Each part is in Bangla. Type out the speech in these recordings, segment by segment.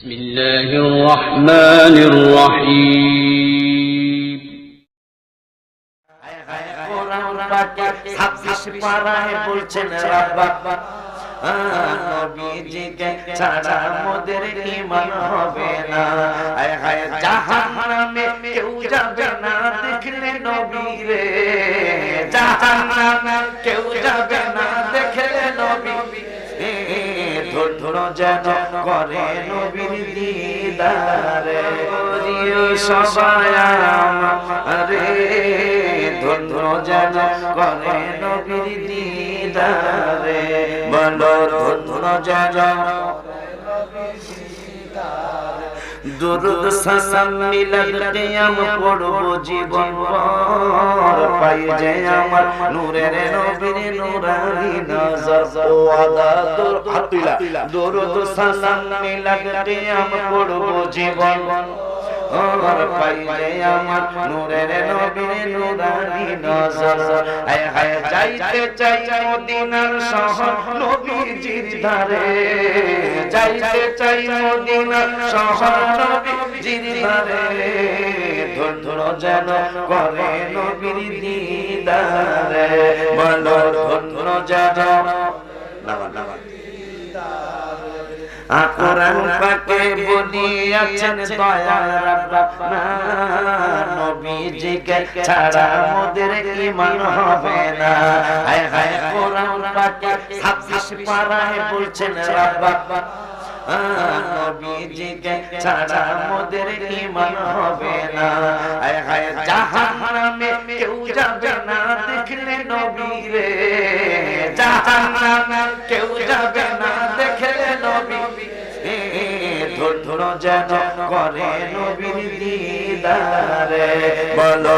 بسم الله الرحمن الرحيم কোরআন পাকে 26 পারায় বলছেন রাব্বা নবীজিকে ছাড়া মোদের ঈমান হবে না হায় হায় জাহান্নামে কেউ যাবে না দেখলে নবীরে জাহান্নামে কেউ যাবে না দেখলে নবী ধর যেন করে নবীর দিদারে। ওরিও সবাই আমারে ধর যেন করে নবীর দিদারে। বলো ধর ধর যেন দুরুদ সালাম মিলাদ কিয়াম পড়ব জীবন ভর। পাই যে আমার নূরের নবীর নূরানি নজর। ও আদা দুর হাতিলা। দুরুদ সালাম মিলাদ কিয়াম পড়ব জীবন ওর পাই যে আমার নূরের নবীর নূরানি নজর। হায় হায় যাইতে চাই মদিনার শহর নবীজির ধারে। চাই মদিনার শহর নবীজির ধারে ধর যেন করে নবীর দিদারে। বলো ধর যেন নামা নামা। কোরআন পাকে রাব্বানা। হবে না। হায় হায় কোরআন পাকে 26 পারায় বলছেন রাব্বা। নবীজিকে ছাড়া মোদের ঈমান হবে না। হায় হায়, জাহান্নামে কেউ যাবে না দেখলে নবীরে। জাহান্নামে কেউ যাবে না দেখলে নবী ধর যেন করে নবীর দিদারে। বলো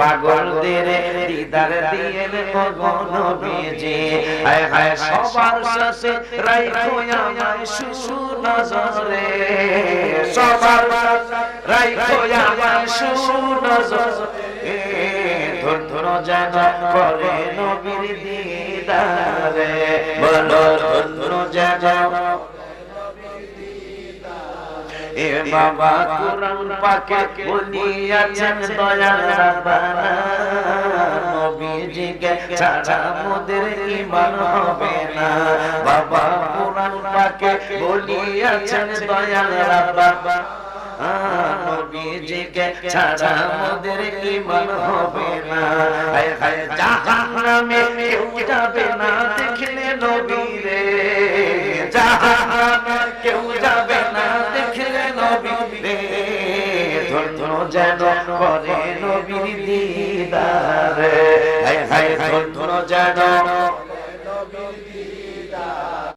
পাগলদের দিদার দিয়ে গো নবীজি হায় হায়, সবার সাথে রাইখো আমায় সুনজরে সবার রাইখো আমায় সুনজরে ধর ধর যেন করে নবীর দিদারে। বলো ধর যেন এ বাবা কোরআন পাকে বলিয়াছেন দয়াল রাব্বানা। নবীজিকে ছাড়া মোদের ঈমান হবে না। বাবা কোরআন পাকে বলিয়াছেন দয়াল রাব্বানা। নবীজিকে ছাড়া মোদের ঈমান হবে না। হায় হায় জাহান্নামে কেউ যাবে না দেখলে নবীরে। জাহান্নামে যেন করে নবীর দিদারে। হায় হায় ধর যেন